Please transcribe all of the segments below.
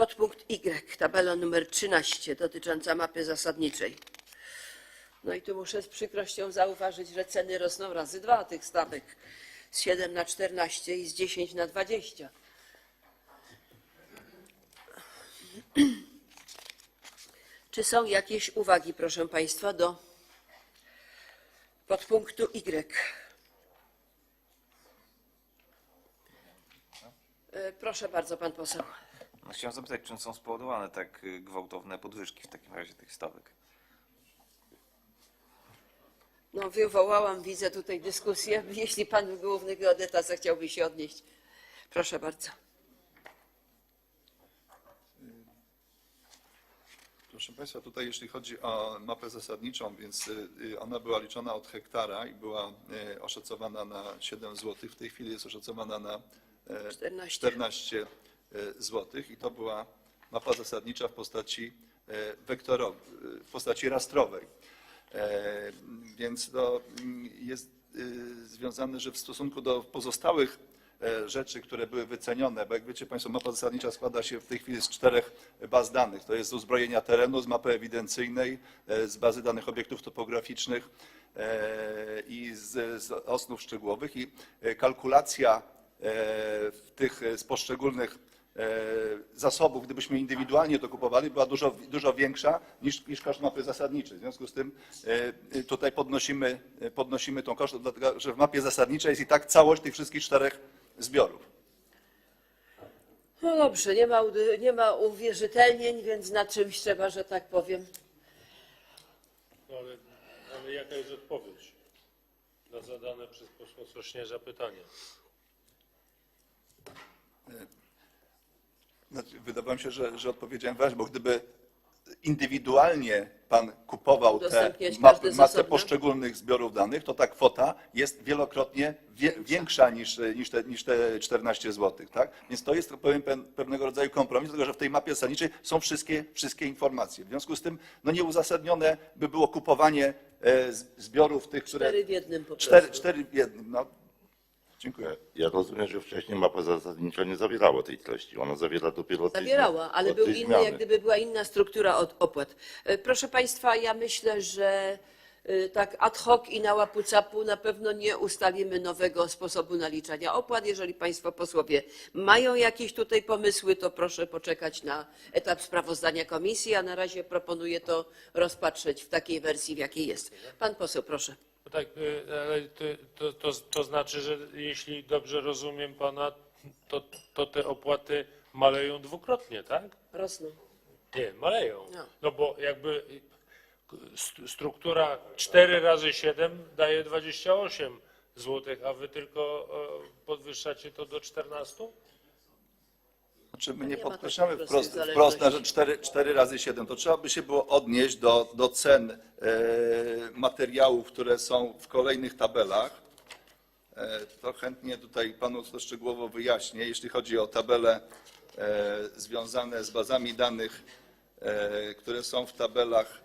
Podpunkt Y, tabela numer 13 dotycząca mapy zasadniczej. No i tu muszę z przykrością zauważyć, że ceny rosną razy dwa tych stawek. Z 7 na 14 i z 10 na 20. Czy są jakieś uwagi, proszę Państwa, do podpunktu Y? E, Proszę bardzo, pan poseł. No, chciałem zapytać, czym są spowodowane tak y, gwałtowne podwyżki w takim razie tych stawek? No, wywołałam, widzę tutaj dyskusję. Jeśli pan główny geodeta zechciałby się odnieść. Proszę bardzo. Proszę Państwa, tutaj jeśli chodzi o mapę zasadniczą, więc y, y, ona była liczona od hektara i była oszacowana na 7 zł. W tej chwili jest oszacowana na e, 14. 14 zł i to była mapa zasadnicza w postaci e, wektorowej, w postaci rastrowej. E, Więc to mm, jest związane, że w stosunku do pozostałych e, rzeczy, które były wycenione, bo jak wiecie Państwo, mapa zasadnicza składa się w tej chwili z czterech baz danych. To jest z uzbrojenia terenu, z mapy ewidencyjnej, e, z bazy danych obiektów topograficznych e, i z, z osnów szczegółowych i e, kalkulacja e, w tych e, z poszczególnych e, zasobów, gdybyśmy indywidualnie to kupowali, była dużo, dużo większa niż, niż koszt mapy zasadniczej. W związku z tym e, tutaj podnosimy, e, podnosimy tą koszt, dlatego że w mapie zasadniczej jest i tak całość tych wszystkich czterech zbiorów. No dobrze, nie ma, nie ma uwierzytelnień, więc na czymś trzeba, że tak powiem. No ale, ale jaka jest odpowiedź na zadane przez posła Sośnierza pytanie? Znaczy, wydawało mi się, że, że odpowiedziałem wyraźnie, bo gdyby indywidualnie pan kupował te mapy, osobna? poszczególnych zbiorów danych, to ta kwota jest wielokrotnie wie, większa niż, niż, te, niż te 14 zł. Tak? Więc to jest powiem, pe- pewnego rodzaju kompromis, dlatego że w tej mapie zasadniczej są wszystkie, wszystkie informacje. W związku z tym no, nieuzasadnione by było kupowanie e, zbiorów tych, które... Cztery w jednym po prostu. Cztery, cztery w jednym. No. Dziękuję. Ja rozumiem, że wcześniej mapa zasadnicza nie zawierała tej treści. Ona zawiera dopiero tej Zawierała, ale od był tej inny, zmiany. jak gdyby była inna struktura od opłat. E, Proszę Państwa, ja myślę, że e, tak ad hoc i na łapu capu na pewno nie ustalimy nowego sposobu naliczania opłat. Jeżeli Państwo posłowie mają jakieś tutaj pomysły, to proszę poczekać na etap sprawozdania komisji, a na razie proponuję to rozpatrzeć w takiej wersji, w jakiej jest. Pan poseł, proszę. Tak, y, ale to, to, to znaczy, że jeśli dobrze rozumiem pana, to, to te opłaty maleją dwukrotnie, tak? Rosną. Nie, maleją. No. No bo jakby st- struktura 4 razy 7 daje 28 zł, a wy tylko podwyższacie to do 14? Znaczy my nie podkreślamy wprost, wprost na, że zależności. 4, 4 razy 7. To trzeba by się było odnieść do, do cen e, materiałów, które są w kolejnych tabelach. E, to chętnie tutaj panu to szczegółowo wyjaśnię. Jeśli chodzi o tabele e, związane z bazami danych, e, które są w tabelach,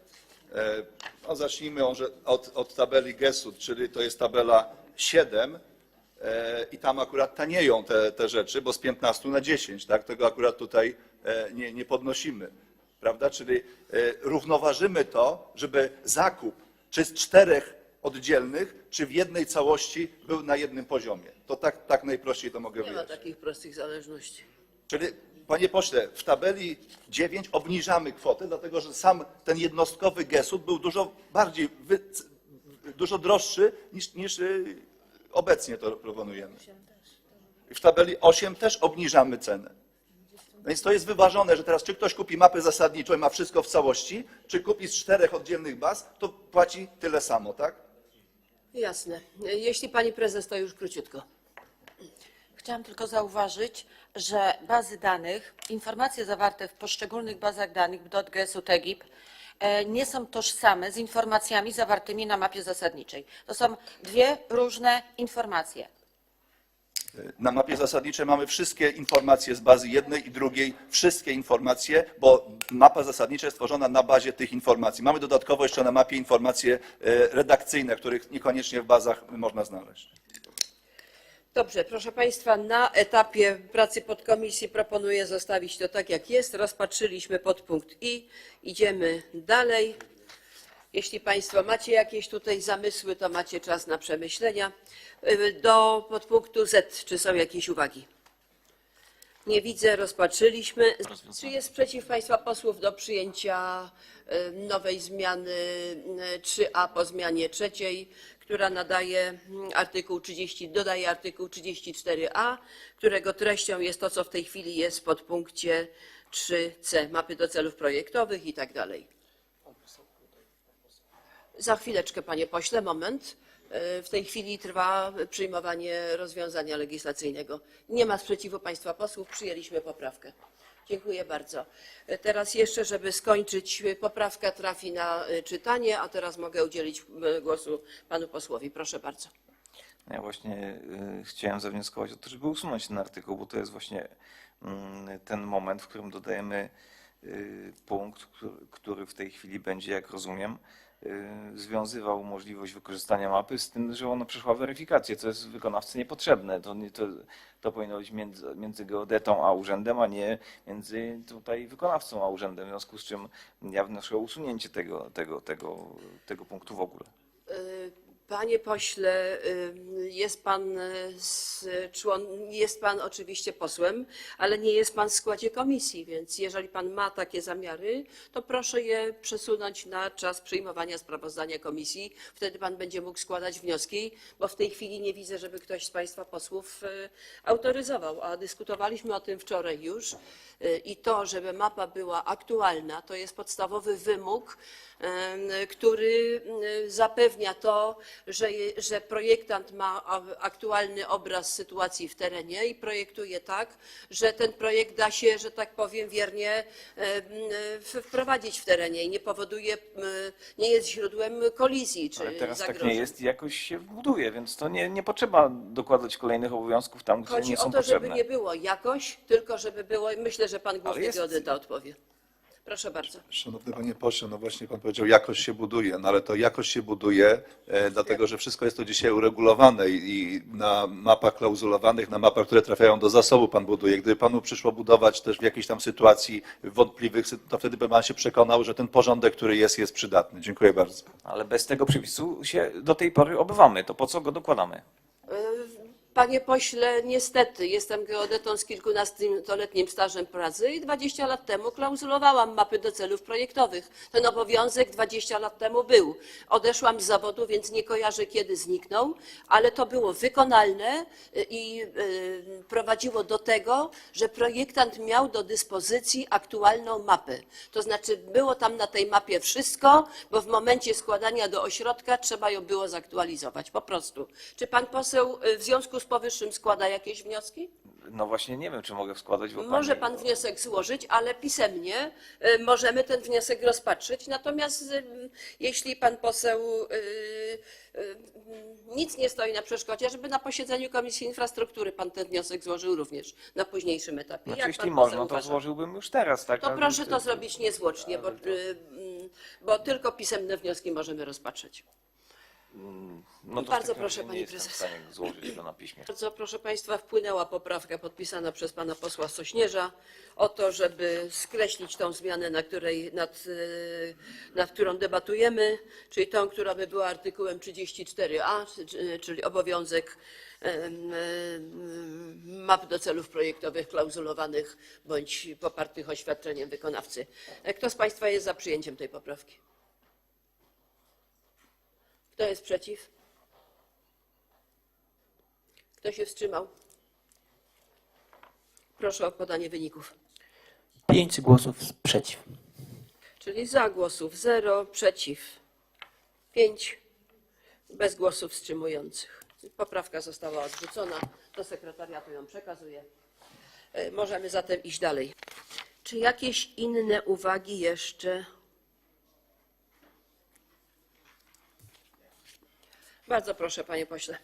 e, no zacznijmy od, od tabeli GESUD, czyli to jest tabela 7. E, I tam akurat tanieją te, te rzeczy, bo z 15 na 10, tak? Tego akurat tutaj e, nie, nie podnosimy, prawda? Czyli e, równoważymy to, żeby zakup czy z czterech oddzielnych, czy w jednej całości był na jednym poziomie. To tak, tak najprościej to mogę Nie ma wyjaśnić. takich prostych zależności. Czyli, panie pośle, w tabeli 9 obniżamy kwotę, dlatego że sam ten jednostkowy gesut był dużo bardziej, wy, dużo droższy niż, niż y, obecnie to proponujemy. W tabeli 8 też obniżamy cenę. No Więc to jest wyważone, że teraz czy ktoś kupi mapę zasadniczą i ma wszystko w całości, czy kupi z czterech oddzielnych baz, to płaci tyle samo, tak? Jasne. Jeśli pani prezes, to już króciutko. Chciałam tylko zauważyć, że bazy danych, informacje zawarte w poszczególnych bazach danych .gsu, TEGIP e, nie są tożsame z informacjami zawartymi na mapie zasadniczej. To są dwie różne informacje. Na mapie zasadniczej mamy wszystkie informacje z bazy jednej i drugiej, wszystkie informacje, bo mapa zasadnicza jest tworzona na bazie tych informacji. Mamy dodatkowo jeszcze na mapie informacje e, redakcyjne, których niekoniecznie w bazach można znaleźć. Dobrze, proszę Państwa, na etapie pracy podkomisji proponuję zostawić to tak, jak jest. Rozpatrzyliśmy podpunkt I. Idziemy dalej. Jeśli Państwo macie jakieś tutaj zamysły, to macie czas na przemyślenia. Y, Do podpunktu Z, czy są jakieś uwagi? Nie widzę, rozpatrzyliśmy. Czy jest sprzeciw Państwa posłów do przyjęcia y, nowej zmiany y, 3a po zmianie trzeciej, która nadaje mm, artykuł 30, dodaje artykuł 34a, którego treścią jest to, co w tej chwili jest w podpunkcie 3c, mapy do celów projektowych i tak dalej. Za chwileczkę, panie pośle, moment. E, W tej chwili trwa przyjmowanie rozwiązania legislacyjnego. Nie ma sprzeciwu państwa posłów, przyjęliśmy poprawkę. Dziękuję bardzo. E, Teraz jeszcze, żeby skończyć, e, poprawka trafi na e, czytanie, a teraz mogę udzielić głosu panu posłowi. Proszę bardzo. Ja właśnie chciałem zawnioskować o to, żeby usunąć ten artykuł, bo to jest właśnie mm, ten moment, w którym dodajemy punkt, który, w tej chwili będzie, jak rozumiem, y, związywał możliwość wykorzystania mapy z tym, że ona przeszła weryfikację, co jest wykonawcy niepotrzebne. To, to, to powinno być między, między geodetą a urzędem, a nie między tutaj wykonawcą a urzędem, w związku z czym ja wnoszę usunięcie tego, tego, tego, tego punktu w ogóle. Panie pośle, y, jest pan, y, z człon, jest pan oczywiście posłem, ale nie jest pan w składzie komisji, więc jeżeli pan ma takie zamiary, to proszę je przesunąć na czas przyjmowania sprawozdania komisji. Wtedy pan będzie mógł składać wnioski, bo w tej chwili nie widzę, żeby ktoś z państwa posłów y, autoryzował, a dyskutowaliśmy o tym wczoraj już. I to, żeby mapa była aktualna, to jest podstawowy wymóg, który zapewnia to, że, że projektant ma aktualny obraz sytuacji w terenie i projektuje tak, że ten projekt da się, że tak powiem, wiernie wprowadzić w terenie i nie powoduje, nie jest źródłem kolizji czy Ale teraz tak zagrożeń. nie jest i jakoś się buduje, więc to nie, nie potrzeba dokładać kolejnych obowiązków tam, gdzie Chodzi nie o są to, żeby potrzebne. nie było jakoś, tylko żeby było, myślę, że pan główny jest- geodeta odpowie. Proszę bardzo. Szanowny panie pośle, no właśnie pan powiedział, jakość się buduje, no ale to jakość się buduje, e, dlatego że wszystko jest to dzisiaj uregulowane i, i na mapach klauzulowanych, na mapach, które trafiają do zasobu pan buduje. Gdyby panu przyszło budować też w jakiejś tam sytuacji wątpliwych, to wtedy by pan się przekonał, że ten porządek, który jest, jest przydatny. Dziękuję bardzo. Ale bez tego przepisu się do tej pory obywamy. To po co go dokładamy? Panie pośle, niestety jestem geodetą z kilkunastoletnim stażem pracy i 20 lat temu klauzulowałam mapy do celów projektowych. Ten obowiązek 20 lat temu był. Odeszłam z zawodu, więc nie kojarzę kiedy zniknął, ale to było wykonalne y, i y, prowadziło do tego, że projektant miał do dyspozycji aktualną mapę. To znaczy było tam na tej mapie wszystko, bo w momencie składania do ośrodka trzeba ją było zaktualizować, po prostu. Czy pan poseł y, w związku z powyższym składa jakieś wnioski? No właśnie nie wiem, czy mogę składać, bo Może pan wniosek złożyć, ale pisemnie y, możemy ten wniosek rozpatrzyć. Natomiast y, jeśli pan poseł y, y, nic nie stoi na przeszkodzie, żeby na posiedzeniu Komisji Infrastruktury pan ten wniosek złożył również na późniejszym etapie. Znaczy, Jak jeśli pan można, to uważa? złożyłbym już teraz, tak? To Ale proszę to zrobić niezwłocznie, bo, y, bo tylko pisemne wnioski możemy rozpatrzeć. No to w Bardzo takim proszę, razie pani nie jestem prezes. stanie złożyć na piśmie. Bardzo proszę Państwa, wpłynęła poprawka podpisana przez pana posła Sośnierza o to, żeby skreślić tą zmianę, na której, nad, e, nad którą debatujemy, czyli tą, która by była artykułem 34a, czy- czyli obowiązek em, em, map do celów projektowych klauzulowanych bądź popartych oświadczeniem wykonawcy. E, Kto z Państwa jest za przyjęciem tej poprawki? Kto jest przeciw? Kto się wstrzymał? Proszę o podanie wyników. Pięć głosów przeciw. Czyli za głosów 0, przeciw 5, bez głosów wstrzymujących. Poprawka została odrzucona. Do sekretariatu ją przekazuję. E, Możemy zatem iść dalej. Czy jakieś inne uwagi jeszcze? Bardzo proszę, panie pośle.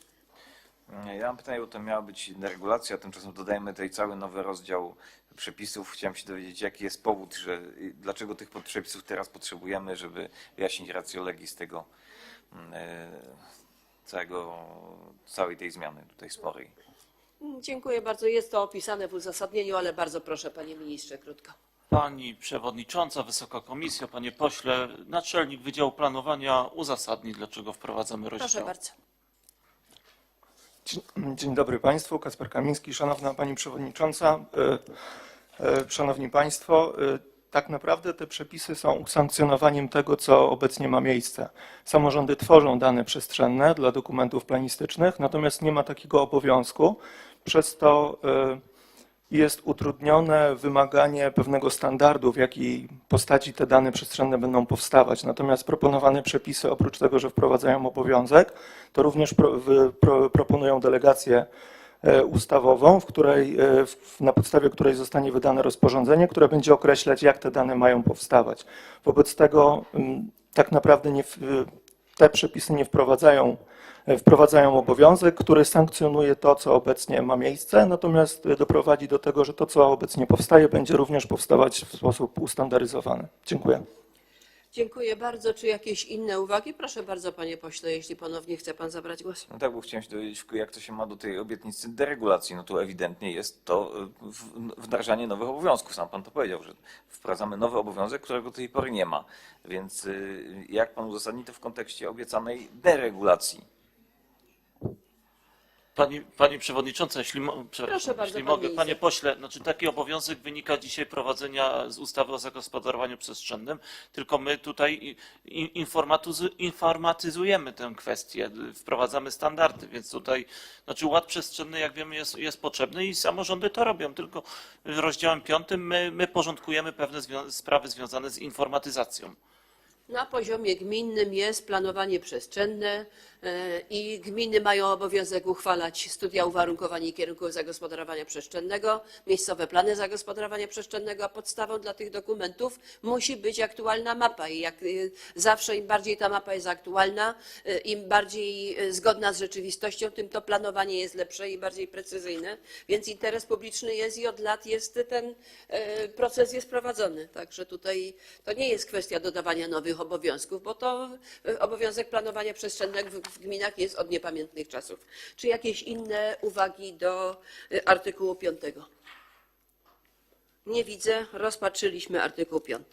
Ja mam pytanie, bo to miała być regulacja, tymczasem dodajemy tutaj cały nowy rozdział przepisów. Chciałem się dowiedzieć, jaki jest powód, że dlaczego tych przepisów teraz potrzebujemy, żeby wyjaśnić rację legis tego mm, e, całego, całej tej zmiany tutaj sporej. Dziękuję bardzo. Jest to opisane w uzasadnieniu, ale bardzo proszę, panie ministrze, krótko. Pani Przewodnicząca, Wysoka Komisjo, Panie Pośle, Naczelnik Wydziału Planowania uzasadni, dlaczego wprowadzamy rozdział. Proszę bardzo. Dzień, dzień dobry Państwu, Kasper Kamiński, Szanowna Pani Przewodnicząca, e, e, Szanowni Państwo. e, Tak naprawdę te przepisy są usankcjonowaniem tego, co obecnie ma miejsce. Samorządy tworzą dane przestrzenne dla dokumentów planistycznych, natomiast nie ma takiego obowiązku. Przez to jest utrudnione wymaganie pewnego standardu, w jakiej postaci te dane przestrzenne będą powstawać. Natomiast proponowane przepisy, oprócz tego, że wprowadzają obowiązek, to również pro, wy, pro, proponują delegację e, ustawową, w której, e, w, na podstawie której zostanie wydane rozporządzenie, które będzie określać, jak te dane mają powstawać. Wobec tego mm, tak naprawdę nie, w- te przepisy nie wprowadzają e, wprowadzają obowiązek, który sankcjonuje to, co obecnie ma miejsce, natomiast e, doprowadzi do tego, że to, co obecnie powstaje, będzie również powstawać w sposób ustandaryzowany. Dziękuję. Dziękuję bardzo. Czy jakieś inne uwagi? Proszę bardzo, panie pośle, jeśli ponownie chce pan zabrać głos. No tak, bo chciałem się dowiedzieć, jak to się ma do tej obietnicy deregulacji. No tu ewidentnie jest to w- wdrażanie nowych obowiązków. Sam pan to powiedział, że wprowadzamy nowy obowiązek, którego do tej pory nie ma. Więc y, jak pan uzasadni to w kontekście obiecanej deregulacji? Pani, Pani Przewodnicząca, jeśli, mo, Proszę bardzo, jeśli pan mogę. Panie Pośle, znaczy taki obowiązek wynika dzisiaj prowadzenia z ustawy o zagospodarowaniu przestrzennym, tylko my tutaj i- i- informatyzu- informatyzujemy tę kwestię, wprowadzamy standardy, więc tutaj, znaczy ład przestrzenny, jak wiemy, jest, jest potrzebny i samorządy to robią, tylko rozdziałem piątym my, my porządkujemy pewne zwią- sprawy związane z informatyzacją. Na poziomie gminnym jest planowanie przestrzenne i gminy mają obowiązek uchwalać studia uwarunkowań i kierunków zagospodarowania przestrzennego, miejscowe plany zagospodarowania przestrzennego, a podstawą dla tych dokumentów musi być aktualna mapa. I jak e, zawsze im bardziej ta mapa jest aktualna, e, im bardziej e, zgodna z rzeczywistością, tym to planowanie jest lepsze i bardziej precyzyjne. Więc interes publiczny jest i od lat jest ten proces jest prowadzony. Także tutaj to nie jest kwestia dodawania nowych obowiązków, bo to obowiązek planowania przestrzennego w, gminach jest od niepamiętnych czasów. Czy jakieś inne uwagi do e, artykułu 5? Nie widzę. Rozpatrzyliśmy artykuł 5.